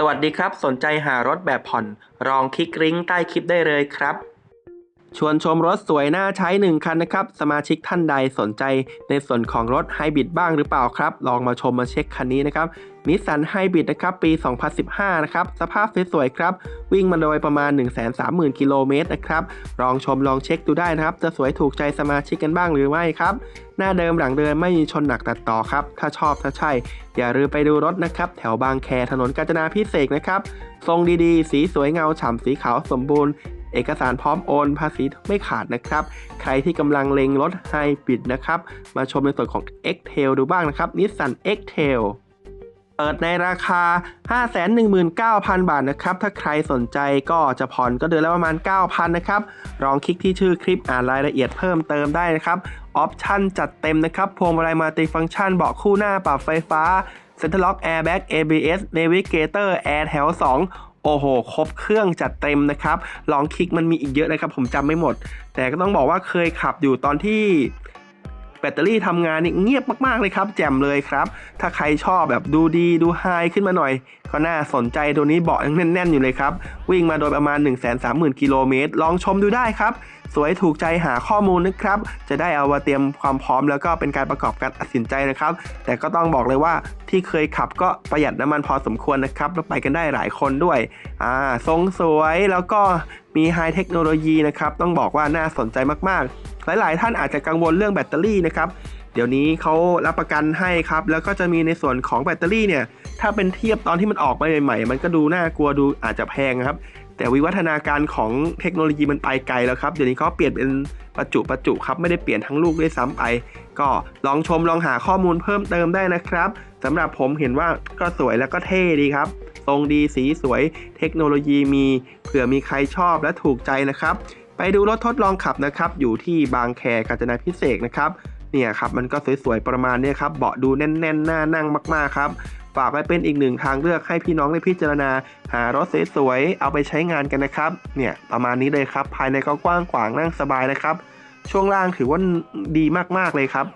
สวัสดีครับ สนใจหารถแบบผ่อนลองคลิกลิงก์ใต้คลิปได้เลยครับ ชวนชมรถสวยน่าใช้ 1 คันนะครับ สมาชิกท่านใดสนใจในส่วนของรถไฮบริดบ้างหรือเปล่าครับ ลองมาชมมาเช็คคันนี้นะครับนิสสันไฮบริดนะครับปี 2015 นะครับ สภาพสวยๆครับ วิ่งมาโดยประมาณ 130,000 กิโลเมตรนะครับ ลองชมลองเช็คดูได้นะครับ จะสวยถูกใจสมาชิกกันบ้างหรือไม่ครับ หน้าเดิมหลังเดิมไม่มีชนหนักตัดต่อครับ ถ้าชอบถ้าใช่ อย่าลืมไปดูรถนะครับ แถวบางแคถนนกาญจนาพิเศษนะครับ ทรงดีๆ สีสวยเงาฉ่ำสีขาวสมบูรณ์ เอกสารพร้อมโอนภาษีไม่ขาดนะครับ ใครที่กำลังเล็งรถไฮบริดนะครับ มาชมในส่วนของ X-Tail ดูบ้างนะครับ Nissan X-Tail เปิดในราคา 519,000 บาทนะครับ ถ้าใครสนใจก็จะผ่อนก็เดือนละประมาณ 9,000 นะครับ ลองคลิกที่ชื่อคลิปอ่านรายละเอียดเพิ่มเติมได้นะครับออปชั่นจัดเต็มนะครับพวงมาลัยมัลติฟังก์ชันเบาะคู่หน้าปรับไฟฟ้าเซ็นทรัลล็อกแอร์แบ็ก ABS Navigator Air แถว 2 โอ้โห ครบเครื่องจัดเต็มนะครับ ลองคลิกมันมีอีกเยอะนะครับ ผมจำไม่หมด แต่ก็ต้องบอกว่าเคยขับอยู่ตอนที่แบตเตอรี่ทำงานนี่เงียบมากๆเลยครับ แจ่มเลยครับ ถ้าใครชอบแบบดูดีดูไฮขึ้นมาหน่อย ก็น่าสนใจตัวนี้เบาะยังแน่น ๆ อยู่เลยครับ วิ่งมาโดยประมาณ 1 3 0 0 0 0 กิโลเมตร ลองชมดูได้ครับ สวยถูกใจหาข้อมูลนะครับ จะได้เอามาเตรียมความพร้อมแล้วก็เป็นการประกอบการตัดสินใจนะครับ แต่ก็ต้องบอกเลยว่า ที่เคยขับก็ประหยัดน้ำมันพอสมควรนะครับแล้วไปกันได้หลายคนด้วยอ่าทรงสวยแล้วก็มีไฮเทคโนโลยีนะครับต้องบอกว่าน่าสนใจมากๆ หลายๆ ท่านอาจจะกังวลเรื่องแบตเตอรี่นะครับเดี๋ยวนี้เขารับประกันให้ครับ แล้วก็จะมีในส่วนของแบตเตอรี่เนี่ย ถ้าเป็นเทียบตอนที่มันออกมาใหม่ๆ มันก็ดูน่ากลัวดูอาจจะแพงครับ แต่วิวัฒนาการของเทคโนโลยีมันไปไกลแล้วครับ เดี๋ยวนี้เขาเปลี่ยนเป็น ประจุประจุครับไม่ได้เปลี่ยนทั้งลูกด้วยซ้ำไป ก็ลองชมลองหาข้อมูลเพิ่มเติมได้นะครับสำหรับผมเห็นว่าก็สวยแล้วก็เท่ดีครับทรงดีสีสวยเทคโนโลยีมีเผื่อมีใครชอบและถูกใจนะครับ ไปดูรถทดลองขับนะครับ อยู่ที่บางแคกาญจนาพิเศษนะครับเนี่ยครับมันก็สวยๆประมาณเนี้ยครับเบาะดูแน่นๆน่านั่งมากๆครับฝากไว้เป็นอีกหนึ่งทางเลือกให้พี่น้องได้พิจารณา หารถสวยๆเอาไปใช้งานกันนะครับ เนี่ยประมาณนี้เลยครับ ภายในก็กว้างขวางนั่งสบายนะครับ ช่วงล่างถือว่าดีมากๆเลยครับ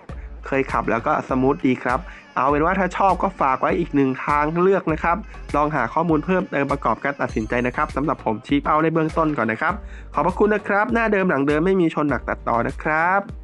เคยขับแล้วก็สมูทดีครับ เอาเป็นว่าถ้าชอบก็ฝากไว้อีกหนึ่งทางเลือกนะครับ ลองหาข้อมูลเพิ่มเติมประกอบการตัดสินใจนะครับสำหรับผมชี้เป้าในเบื้องต้นก่อนนะครับ ขอบพระคุณนะครับ หน้าเดิมหลังเดิมไม่มีชนหนักตัดต่อนะครับ